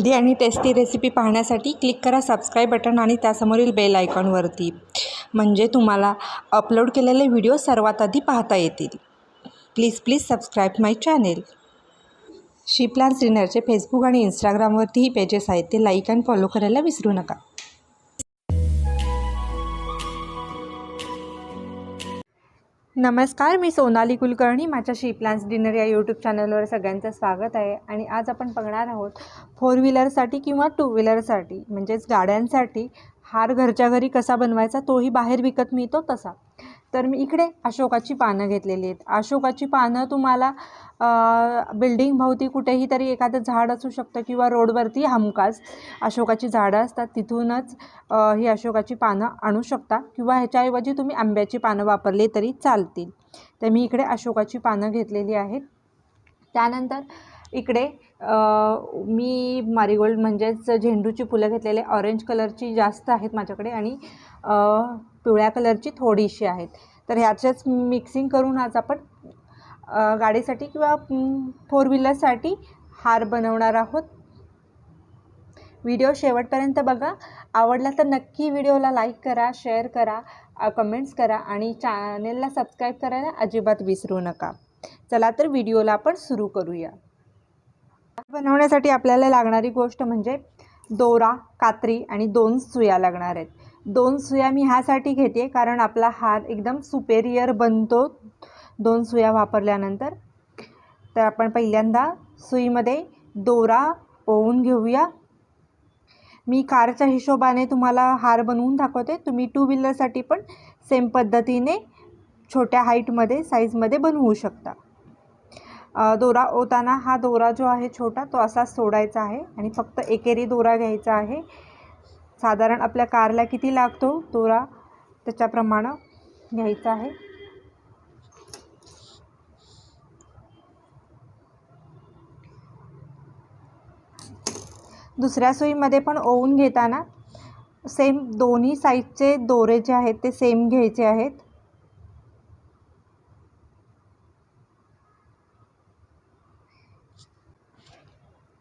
Healthy आणि tasty recipe पाहण्यासाठी click करा सबस्क्राईब बटन आणि त्यासमोरील बेल आयकॉनवरती. म्हणजे तुम्हाला अपलोड केलेले व्हिडिओ सर्वात आधी पाहता येतील. Please please subscribe my channel. She Plans डिनरचे Facebook आणि इंस्टाग्रामवरतीही पेजेस आहेत ते लाईक आणि फॉलो करायला विसरू नका. नमस्कार मी सोनाली कुलकर्णी. माझ्या शी प्लान्स डिनर या यूट्यूब चॅनलवर सगळ्यांचं स्वागत आहे. आणि आज आपण बघणार आहोत फोर व्हीलरसाठी किंवा टू व्हीलरसाठी म्हणजेच गाड्यांसाठी हार घरच्या घरी कसा बनवायचा तोही बाहेर विकत मिळतो तसा. तर मी इकडे अशोकाची पानं घेतलेली आहेत. अशोकाची पानं तुम्हाला बिल्डिंग भोवती कुठेही तरी एखादं झाड असू शकतं किंवा रोडवरती हमखास अशोकाची झाडं असतात तिथूनच ही अशोकाची पानं आणू शकता किंवा ह्याच्याऐवजी तुम्ही आंब्याची पानं वापरली तरी चालतील. तर मी इकडे अशोकाची पानं घेतलेली आहेत. त्यानंतर इकडे मी मारीगोल्ड म्हणजेच झेंडूची फुलं घेतलेले ऑरेंज कलरची जास्त आहेत माझ्याकडे आणि पिवळ्या कलरची थोडीशी आहेत. तर ह्याच्याच मिक्सिंग करून आज आपण गाडीसाठी किंवा फोर व्हीलरसाठी हार बनवणार आहोत. व्हिडिओ शेवटपर्यंत बघा. आवडला तर नक्की व्हिडिओला लाईक करा शेअर करा कमेंट्स करा आणि चॅनेलला सबस्क्राईब करायला अजिबात विसरू नका. चला तर व्हिडिओला आपण सुरू करूया. बनवण्यासाठी आपल्याला लागणारी गोष्ट म्हणजे दोरा कात्री आणि दोन सुया लागणार आहेत. दोन सुया मी ह्यासाठी घेते कारण आपला हार एकदम सुपेरियर बनतो दोन सुया वापरल्यानंतर. तर आपण पहिल्यांदा सुईमध्ये दोरा ओवून घेऊया. मी कारच्या हिशोबाने तुम्हाला हार बनवून दाखवते. तुम्ही टू व्हीलरसाठी पण सेम पद्धतीने छोट्या हाईटमध्ये साईजमध्ये बनवू शकता. दोरा ओताना हा दोरा जो आहे छोटा तो असा सोडायचा आहे. आणि फक्त एकेरी दोरा घ्यायचा आहे. साधारण आपल्या कारला किती लागतो? दोरा त्याच्याप्रमाणे घ्यायचा आहे. दुसऱ्या सुईमध्ये पण ओवून घेताना सेम दोन्ही साईजचे दोरे जे आहेत ते सेम घ्यायचे आहेत.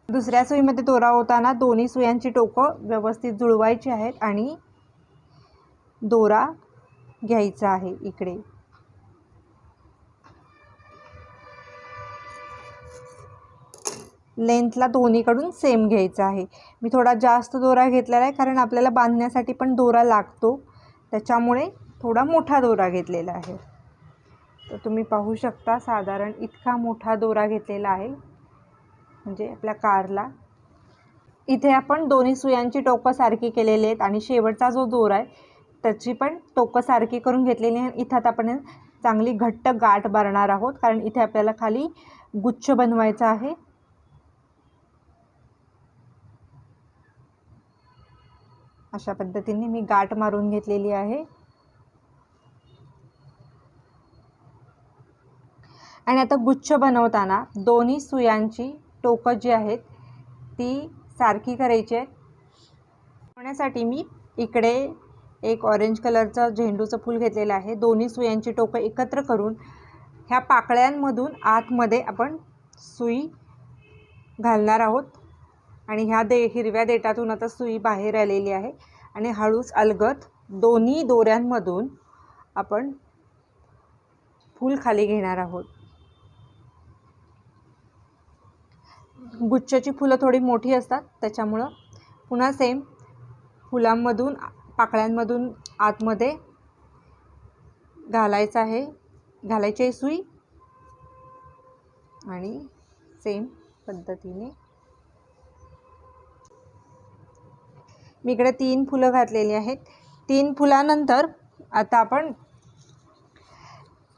दुसऱ्या सुईमध्ये दोरा होताना दोन्ही सुयांची टोकं व्यवस्थित जुळवायची आहेत आणि दोरा घ्यायचा आहे इकडे. लेंथला दोन्हीकडून सेम घ्यायचा आहे. मी थोडा जास्त दोरा घेतलेला आहे कारण आपल्याला बांधण्यासाठी पण दोरा लागतो. त्याच्यामुळे थोडा मोठा दोरा घेतलेला आहे. तर तुम्ही पाहू शकता साधारण इतका मोठा दोरा घेतलेला आहे. म्हणजे आपल्या कारला. इथे आपण दोन्ही सुयांची टोकं सारखी केलेली आहेत आणि शेवटचा जो दोर आहे त्याची पण टोकं सारखी करून घेतलेली आहे. इथं आता आपण चांगली घट्ट गाठ भरणार आहोत कारण इथे आपल्याला खाली गुच्छ बनवायचा आहे. अशा पद्धतीने मी गाठ मारून घेतलेली आहे. आणि आता गुच्छ बनवताना दोन्ही सुयांची टोकं जी आहेत ती सारखी करायची आहेत. होण्यासाठी मी इकडे एक ऑरेंज कलरचं झेंडूचं फूल घेतलेलं आहे. दोन्ही सुयांची टोकं एकत्र करून ह्या पाकळ्यांमधून आतमध्ये आपण सुई घालणार आहोत. आणि ह्या दे हिरव्या देटातून आता सुई बाहेर आलेली आहे. आणि हळूच अलगत दोन्ही दोऱ्यांमधून आपण फूल खाली घेणार आहोत. गुच्छाची फुलं थोडी मोठी असतात त्याच्यामुळं पुन्हा सेम फुलांमधून पाकळ्यांमधून आतमध्ये घालायचं आहे. घालायची आहे सुई आणि सेम पद्धतीने. मी इकडे तीन फुलं घातलेली आहेत. तीन फुलानंतर आता आपण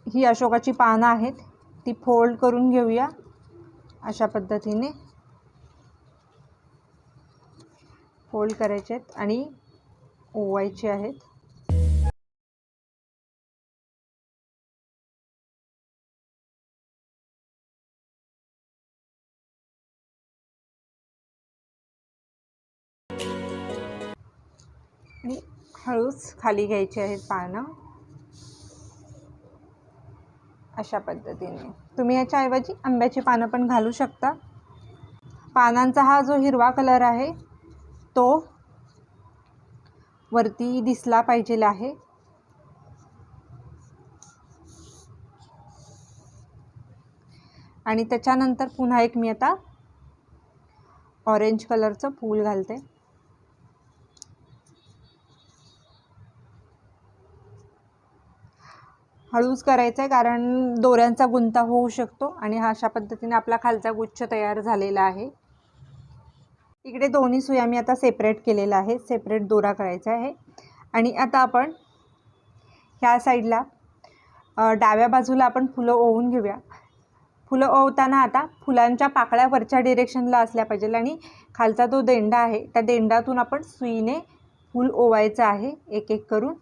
ही अशोकाची पानं आहेत ती फोल्ड करून घेऊया अशा पद्धतीने. फोल्ड करायचे आहेत आणि ओवायचे आहेत. आणि हळूच खाली घ्यायची आहेत पानं. अशा पद्धतीने. तुम्ही याच्याऐवजी आंब्याची पानं पण घालू शकता. पानांचा हा जो हिरवा कलर आहे तो वरती दिसला पाहिजे आहे. आणि त्याच्यानंतर पुन्हा एक मी आता ऑरेंज कलरचं फूल घालते. हळूच करायचं आहे कारण दोऱ्यांचा गुंता होऊ शकतो आणि हा अशा पद्धतीने आपला खालचा गुच्छ तयार झालेला आहे. इकडे दोन्ही सुया मी आता सेपरेट केलेला आहे सेपरेट दोरा करायचा आहे. आणि आता आपण ह्या साईडला डाव्या बाजूला आपण फुलं ओवून घेऊया. फुलं ओवताना आता फुलांच्या पाकळ्या वरच्या डिरेक्शनला असल्या पाहिजे आणि खालचा जो देंडा आहे त्या देंडातून आपण सुईने फूल ओवायचं आहे एक एक करून.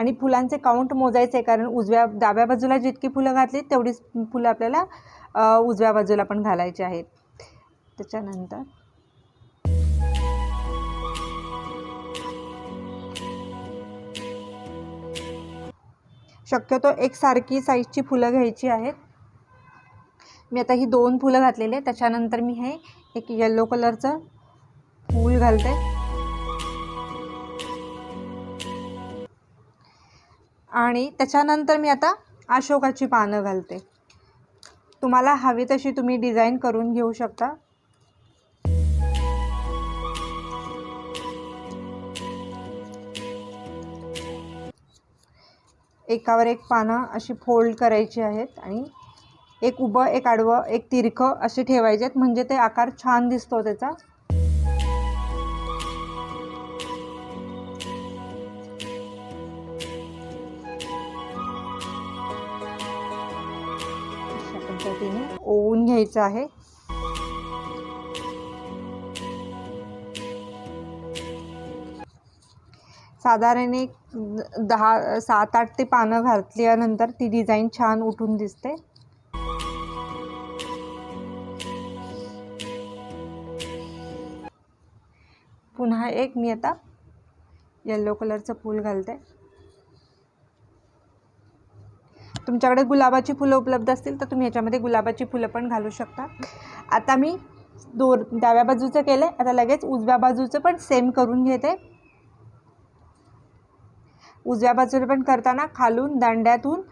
आणि फुलांचे काउंट मोजायचे आहे कारण उजव्या डाव्या बाजूला जितकी फुलं घातली तेवढीच फुलं आपल्याला उजव्या बाजूला पण घालायची आहेत. त्याच्यानंतर शक्यतो एकसारखी साईजची फुलं घ्यायची आहेत. मी आता ही दोन फुलं घातलेली आहे त्याच्यानंतर मी हे एक येल्लो कलरचं फूल घालते. आणि त्याच्यानंतर मी आता अशोकाची पानं घालते. तुम्हाला हवी तशी तुम्ही डिझाईन करून घेऊ शकता. एकावर एक पानं अशी फोल्ड करायची आहेत आणि एक उभं एक आडवं एक तिरखं असे ठेवायचे आहेत. म्हणजे ते आकार छान दिसतो त्याचा. घ्यायचं आहे. साधारण एक दहा सात आठ ते पानं घातल्यानंतर ती डिझाईन छान उठून दिसते. पुन्हा एक मी आता येल्लो कलरचं फूल घालते. तुमच्याकडे गुलाबाची फुलं उपलब्ध असतील तर तुम्ही ह्याच्यामध्ये गुलाबाची फुलं पण घालू शकता. आता मी दोर डाव्या बाजूचं केलं आहे आता लगेच उजव्या बाजूचं पण सेम करून घेते. उजव्या बाजूला पण करताना खालून दांड्यातून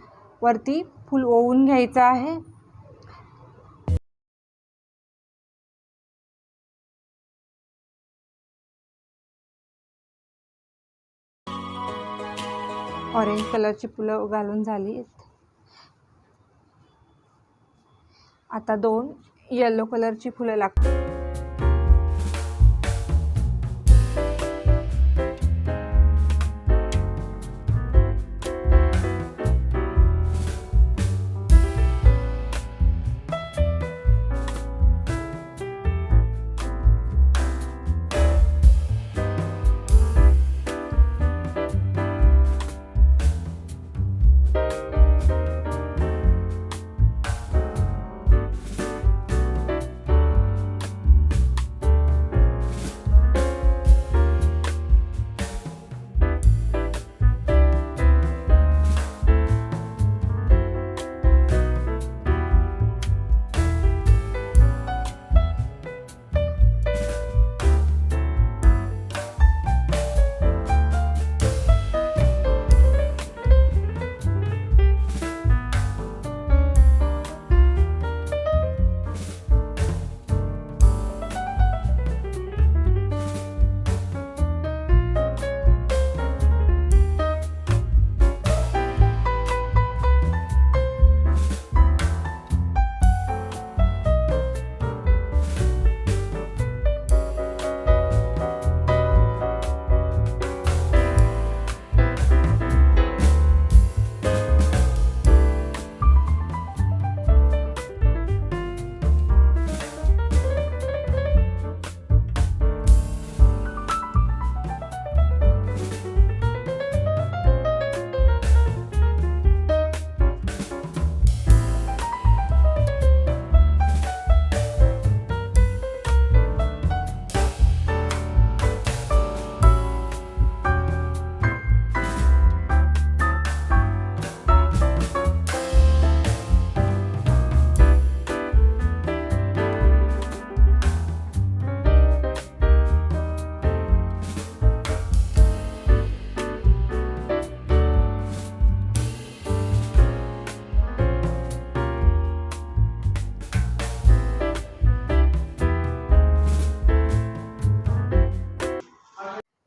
वरती फूल ओवून घ्यायचं आहे. ऑरेंज कलरची फुलं घालून झाली आहेत आता दोन येलो कलरची फुलं लागतात.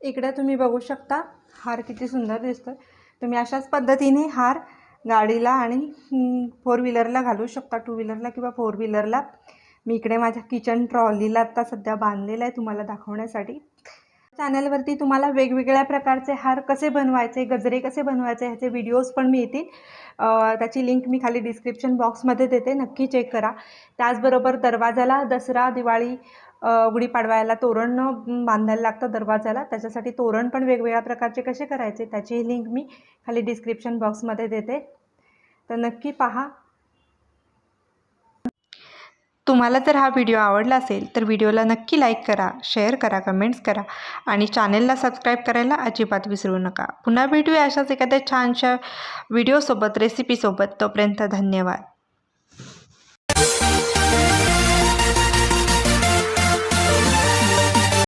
इकडे तुम्ही बघू शकता हार किती सुंदर दिसतोय. तुम्ही अशाच पद्धतीने हार गाडीला आणि फोर व्हीलरला घालू शकता. टू व्हीलरला किंवा फोर व्हीलरला मी इकडे माझ्या किचन ट्रॉलीला आत्ता सध्या बांधलेला आहे तुम्हाला दाखवण्यासाठी. चॅनलवरती तुम्हाला वेगवेगळ्या प्रकारचे हार कसे बनवायचे गजरे कसे बनवायचे ह्याचे व्हिडिओज पण मिळतील. त्याची लिंक मी खाली डिस्क्रिप्शन बॉक्समध्ये देते. नक्की चेक करा. त्याचबरोबर दरवाजाला दसरा दिवाळी गुढीपाडवायला तोरण बांधायला लागतं दरवाजाला. त्याच्यासाठी तोरण पण वेगवेगळ्या प्रकारचे कसे करायचे त्याची लिंक मी खाली डिस्क्रिप्शन बॉक्समध्ये देते. तर नक्की पहा. तुम्हाला जर हा व्हिडिओ आवडला असेल तर व्हिडिओला नक्की लाईक करा शेअर करा कमेंट्स करा आणि चॅनेलला सबस्क्राईब करायला अजिबात विसरू नका. पुन्हा भेटूया अशाच एखाद्या छानशा व्हिडिओसोबत रेसिपीसोबत. तोपर्यंत धन्यवाद.